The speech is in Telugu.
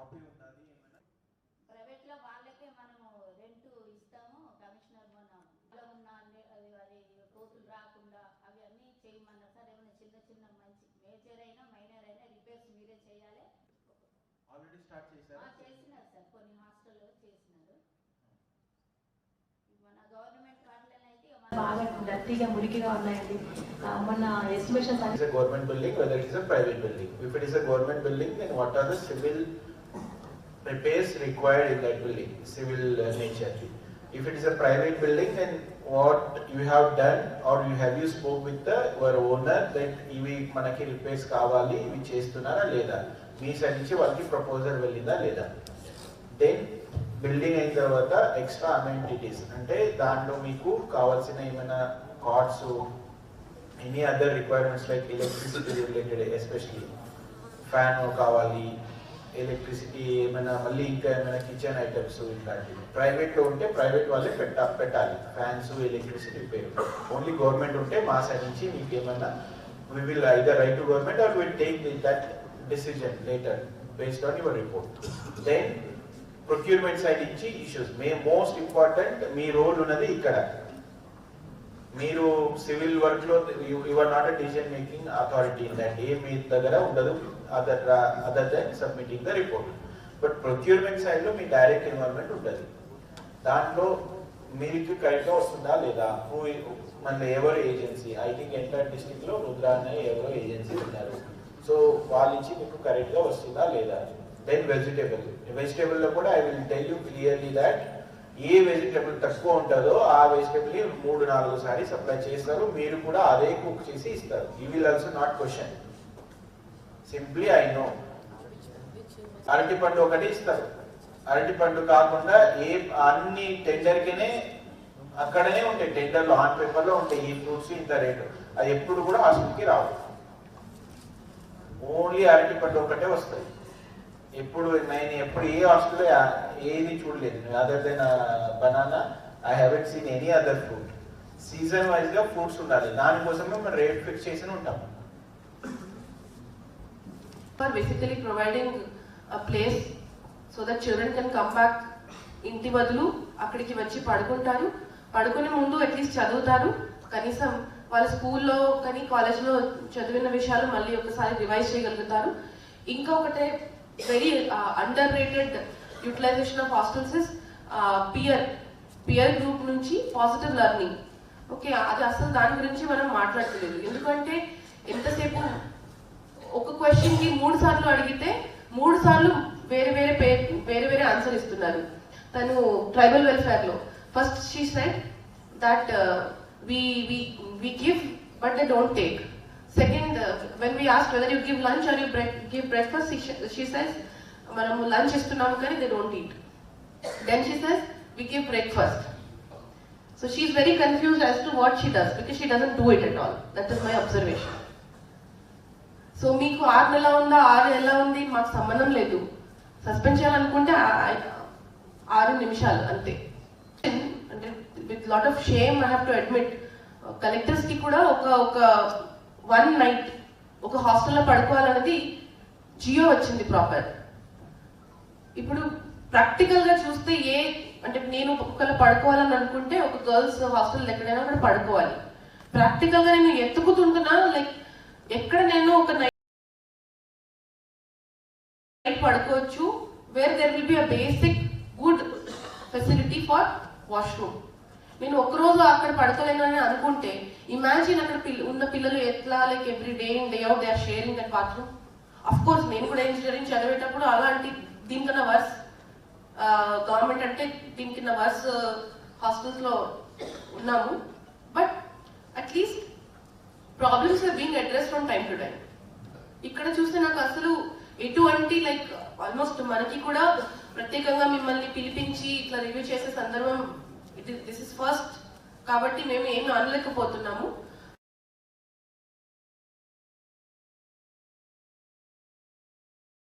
కాపీ ఉన్నది ఏమైనా? ప్రైవేట్లో వాళ్ళకే మనము రెంట్ ఇస్తాము కమిషనర్ మన ఉన్న అది అది కోతులు రాకుండా అవి అన్నీ చేయమన్నారు సార్ ఏమైనా చిన్న చిన్న మంచి మేజర్ అయినా మైనర్ అయినా రిపేర్స్ మీరే చేయాలి. ఆల్రెడీ స్టార్ట్ ఆ, చేశారా చేసినారు సార్. కొన్ని హాస్టల్లో చేసినారు. మన గవర్నమెంట్ మన బాగా డర్టీగా మురికిగా ఉన్నాయండి. ఆ, మొన్న estimations It is a government building, whether it is a private building. If it is a government building, then what are the civil repairs required in that building, civil uh, nature? If it is a private building, then what you have done or you have you spoke with the your owner that ఇవి మనకి రిపేర్స్ కావాలి ఇవి చేస్తున్నారా లేదా మీ సైడ్ నుంచి వాళ్ళకి ప్రపోజల్ వెళ్ళిందా లేదా దెన్ బిల్డింగ్ అయిన తర్వాత ఎక్స్ట్రా అమెంటిటీస్ అంటే దాంట్లో మీకు కావాల్సిన ఏమైనా cards any other requirements like electricity related especially fan కావాలి ఎలక్ట్రిసిటీ ఏమైనా మళ్ళీ ఇంకా ఏమైనా కిచెన్ ఐటమ్స్ ఇట్లాంటివి. ప్రైవేట్లో ఉంటే ప్రైవేట్ వాళ్ళే పెట్ట పెట్టాలి. ఫ్యాన్స్ ఎలక్ట్రిసిటీ పేరు. ఓన్లీ గవర్నమెంట్ ఉంటే మా సైడ్ నుంచి మీకు ఏమైనా we will either write to government or will take that decision later based on your report then procurement side నుంచి ఇష్యూస్ మే మోస్ట్ ఇంపార్టెంట్ మీ రోల్ ఉన్నది ఇక్కడ. మీరు సివిల్ వర్క్లో your not a decision making authority in that ఏ మీ దగ్గర ఉండదు. Other other than submitting the report but procurement సైడ్లో మీ డైరెక్ట్ ఇన్వాల్వ్మెంట్ ఉంటుంది. దాంట్లో మీకు కరెక్ట్గా వస్తుందా లేదా? మన ఎవరు ఏజెన్సీ ఐ థింక్ ఎంటర్ డిస్టిక్లో రుద్రా అనే ఎవరో ఏజెన్సీ ఉన్నారు. సో వాళ్ళ నుంచి మీకు కరెక్ట్గా వస్తుందా లేదా? దెన్ వెజిటేబుల్ వెజిటేబుల్లో కూడా I will tell you clearly that A vegetable తక్కువ ఉంటుందో ఆ వెజిటేబుల్ మూడు నాలుగు సారి సప్లై చేస్తారు. మీరు కూడా అదే కుక్ చేసి ఇస్తారు. You will also not question simply I know అరటి పండు ఒకటి ఇస్తారు. అరటి పండు కాకుండా ఏ అన్ని టెండర్కినే అక్కడనే ఉంటాయి. టెండర్లో ఆన్ పేపర్లో ఉంటాయి. ఈ ఫ్రూట్స్ ఇంత రేటు అది ఎప్పుడు కూడా హాస్పిటల్కి రావు. ఓన్లీ అరటి పండు ఒకటే వస్తాయి. ఎప్పుడు నేను ఎప్పుడు ఏ హాస్టల్లో ఏది చూడలేదు. Other than banana I haven't seen any other fruit season వైజ్గా ఫ్రూట్స్ ఉండాలి. దానికోసమే మనం రేట్ ఫిక్స్ చేసి ఉంటాం. For basically providing a place so that children can come ఇంటి బదులు అక్కడికి వచ్చి పడుకుంటారు. పడుకునే ముందు అట్లీస్ట్ చదువుతారు. కనీసం వాళ్ళ స్కూల్లో కానీ కాలేజ్లో చదివిన విషయాలు మళ్ళీ ఒకసారి రివైజ్ చేయగలుగుతారు. ఇంకొకటే very underrated utilisation of hostels is peer peer group నుంచి పాజిటివ్ లెర్నింగ్ ఓకే అది అసలు దాని గురించి మనం మాట్లాడలేదు. ఎందుకంటే ఎంతసేపు ఒక క్వశ్చన్కి మూడు సార్లు అడిగితే మూడు సార్లు వేరే వేరే పేరు వేరే వేరే ఆన్సర్ ఇస్తున్నారు. తను tribal వెల్ఫేర్లో. First she said that we we we give but they don't take second when we ask whether you give lunch or you give breakfast she says మనము లంచ్ ఇస్తున్నాము కానీ they don't eat then she says we give breakfast so she very confused as to what she does because she doesn't do it at all that is my observation so మీకు ఆరు నెల ఉందా? ఆరు ఎలా ఉంది? మాకు సంబంధం లేదు. సస్పెండ్ చేయాలనుకుంటే ఆరు నిమిషాలు అంతే. అంటే with lot of shame I have to admit కలెక్టర్స్కి కూడా ఒక ఒక వన్ నైట్ ఒక హాస్టల్లో పడుకోవాలన్నది జియో వచ్చింది ప్రాపర్ ఇప్పుడు ప్రాక్టికల్గా చూస్తే ఏ అంటే నేను ఒకవేళ పడుకోవాలని అనుకుంటే ఒక గర్ల్స్ హాస్టల్ ఎక్కడైనా అక్కడ పడుకోవాలి. ప్రాక్టికల్గా నేను ఎత్తుకుతుంటున్నా లైక్ ఎక్కడ నేను ఒక నైట్ పడుకోవచ్చు where there will be a basic good facility for washroom నేను ఒక్కరోజు అక్కడ పడుకోలేను అని అనుకుంటే ఇమాజిన్ అక్కడ పిల్ల ఉన్న పిల్లలు ఎట్లా like every day in day out they are sharing that bathroom of course నేను కూడా ఇంజనీరింగ్ చదివేటప్పుడు అలాంటి దీనికన్నా వర్స్ గవర్నమెంట్ అంటే దీనికన్నా వర్స్ హాస్పిటల్స్లో ఉన్నాము. But at least problems are being address from time to time ఇక్కడ చూస్తే నాకు అసలు ఎటువంటి లైక్ ఆల్మోస్ట్ మనకి కూడా ప్రత్యేకంగా మిమ్మల్ని పిలిపించి ఇట్లా రివ్యూ చేసే సందర్భం దిస్ ఇస్ ఫస్ట్. కాబట్టి మేము ఏమి అనలేకపోతున్నాము.